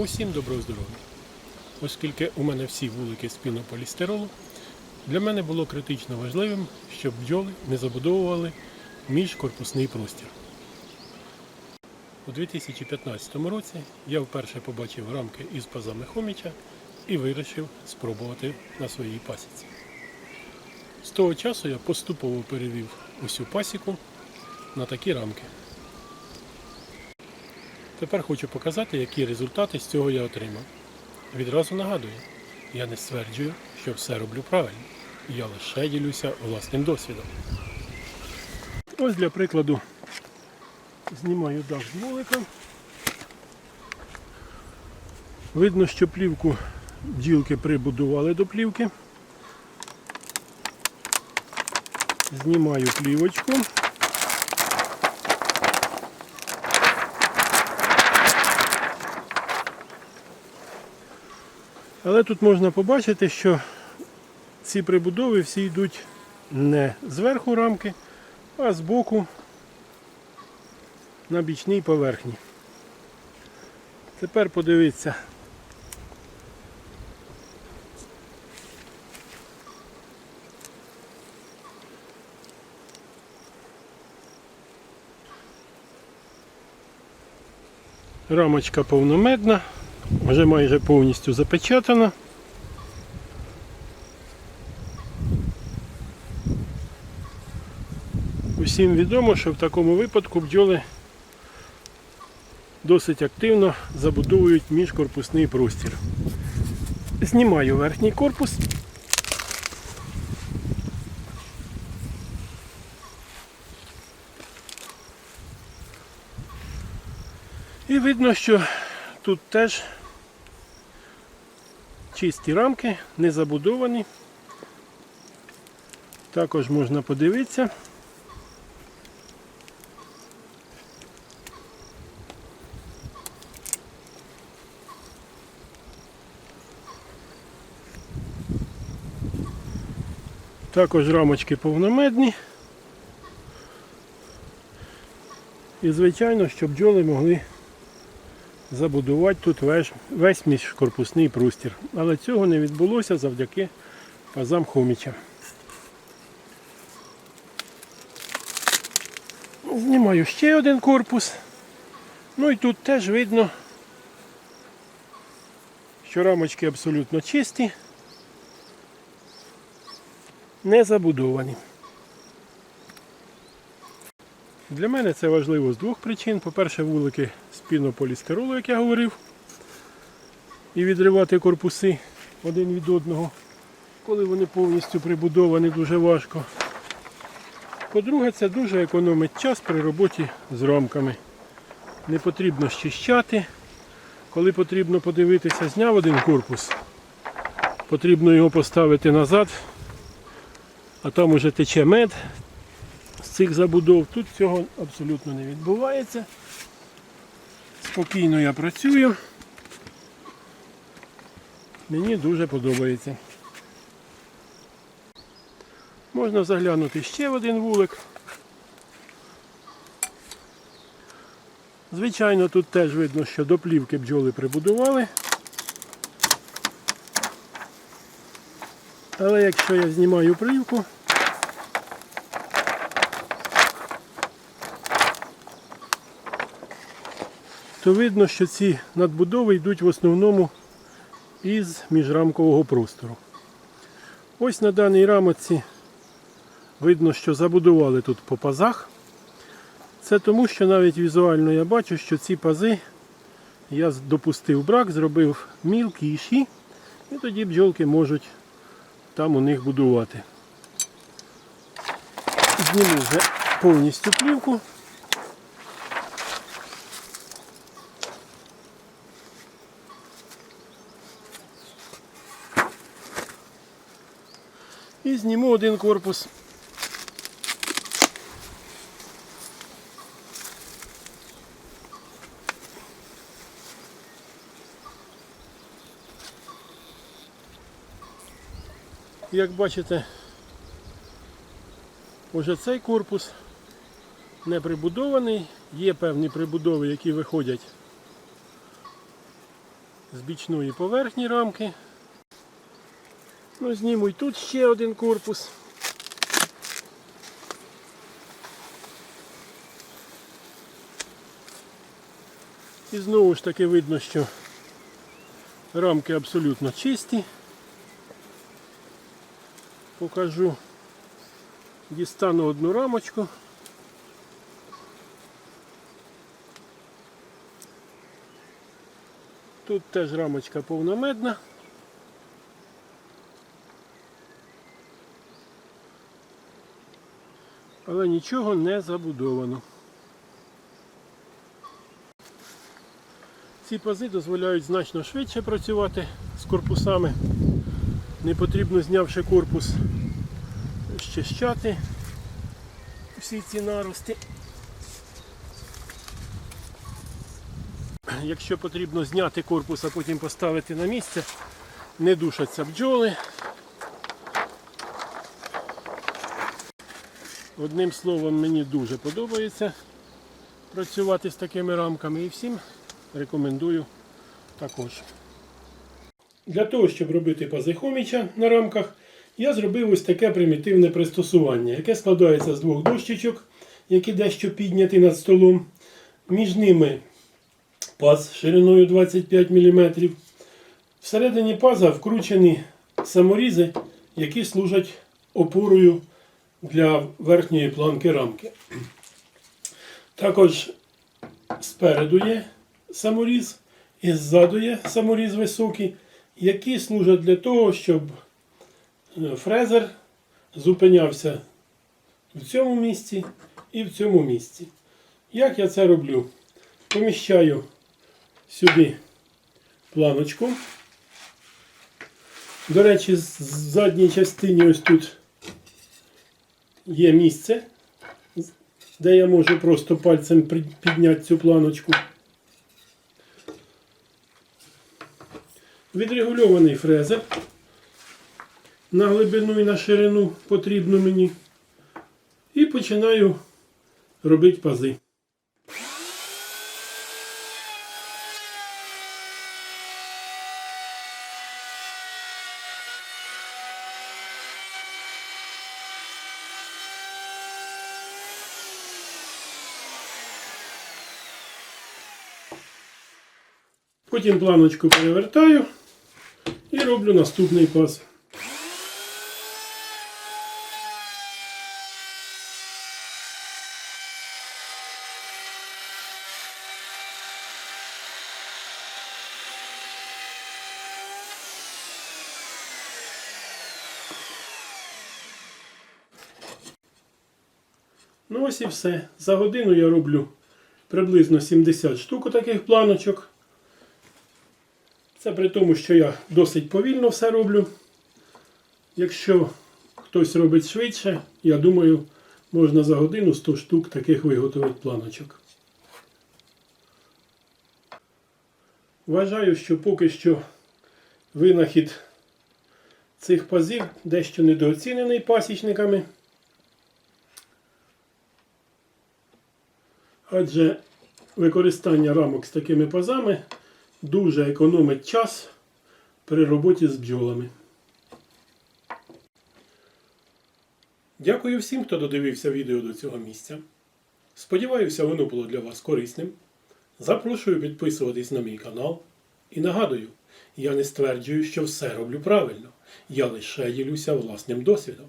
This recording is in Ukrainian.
Усім доброго здоров'я! Оскільки у мене всі вулики з пінополістиролу, для мене було критично важливим, щоб бджоли не забудовували міжкорпусний простір. У 2015 році я вперше побачив рамки із пазами Хоміча і вирішив спробувати на своїй пасіці. З того часу я поступово перевів усю пасіку на такі рамки. Тепер хочу показати, які результати з цього я отримав. Відразу нагадую, я не стверджую, що все роблю правильно. Я лише ділюся власним досвідом. Ось для прикладу знімаю дах з вулика. Видно, що плівку бджілки прибудували до плівки. Знімаю плівочку. Але тут можна побачити, що ці прибудови всі йдуть не зверху рамки, а збоку на бічній поверхні. Тепер подивіться. Рамочка повномедна, вже майже повністю запечатана. Усім відомо, що в такому випадку бджоли досить активно забудовують міжкорпусний простір. Знімаю верхній корпус. І видно, що тут теж чисті рамки, не забудовані. Також можна подивитися. Також рамочки повномедні. І звичайно, щоб бджоли могли забудувати тут весь, весь міжкорпусний простір. Але цього не відбулося завдяки пазам Хоміча. Знімаю ще один корпус. Ну і тут теж видно, що рамочки абсолютно чисті, не забудовані. Для мене це важливо з двох причин. По-перше, вулики з пінополістиролу, як я говорив, і відривати корпуси один від одного, коли вони повністю прибудовані, дуже важко. По-друге, це дуже економить час при роботі з рамками. Не потрібно щищати. Коли потрібно подивитися, зняв один корпус, потрібно його поставити назад, а там уже тече мед, цих забудов. Тут цього абсолютно не відбувається. Спокійно я працюю. Мені дуже подобається. Можна заглянути ще в один вулик. Звичайно, тут теж видно, що до плівки бджоли прибудували. Але якщо я знімаю плівку, то видно, що ці надбудови йдуть в основному із міжрамкового простору. Ось на даній рамоці видно, що забудували тут по пазах. Це тому, що навіть візуально я бачу, що ці пази я допустив брак, зробив мілкіші, і тоді бджолки можуть там у них будувати. Зніму вже повністю плівку. І зніму один корпус. Як бачите, уже цей корпус не прибудований, є певні прибудови, які виходять з бічної поверхні рамки. Ну, зніму і тут ще один корпус. І знову ж таки видно, що рамки абсолютно чисті. Покажу. Дістану одну рамочку. Тут теж рамочка повномедна. Але нічого не забудовано. Ці пази дозволяють значно швидше працювати з корпусами. Не потрібно, знявши корпус, щищати всі ці нарости. Якщо потрібно зняти корпус, а потім поставити на місце, не душаться бджоли. Одним словом, мені дуже подобається працювати з такими рамками і всім рекомендую також. Для того, щоб робити пази хоміча на рамках, я зробив ось таке примітивне пристосування, яке складається з двох дощечок, які дещо підняті над столом. Між ними паз шириною 25 мм. Всередині паза вкручені саморізи, які служать опорою для верхньої планки рамки. Також спереду є саморіз і ззаду є саморіз високий, які служать для того, щоб е, фрезер зупинявся в цьому місці і в цьому місці. Як я це роблю? Поміщаю сюди планочку. До речі, з задній частині ось тут є місце, де я можу просто пальцем підняти цю планочку. Відрегульований фрезер на глибину і на ширину потрібно мені. І починаю робити пази. Потім планочку перевертаю і роблю наступний паз. Ну ось і все. За годину я роблю приблизно 70 штук таких планочок. Це при тому, що я досить повільно все роблю. Якщо хтось робить швидше, я думаю, можна за годину 100 штук таких виготовити планочок. Вважаю, що поки що винахід цих пазів дещо недооцінений пасічниками. Адже використання рамок з такими пазами дуже економить час при роботі з бджолами. Дякую всім, хто додивився відео до цього місця. Сподіваюся, воно було для вас корисним. Запрошую підписуватись на мій канал. І нагадую, я не стверджую, що все роблю правильно. Я лише ділюся власним досвідом.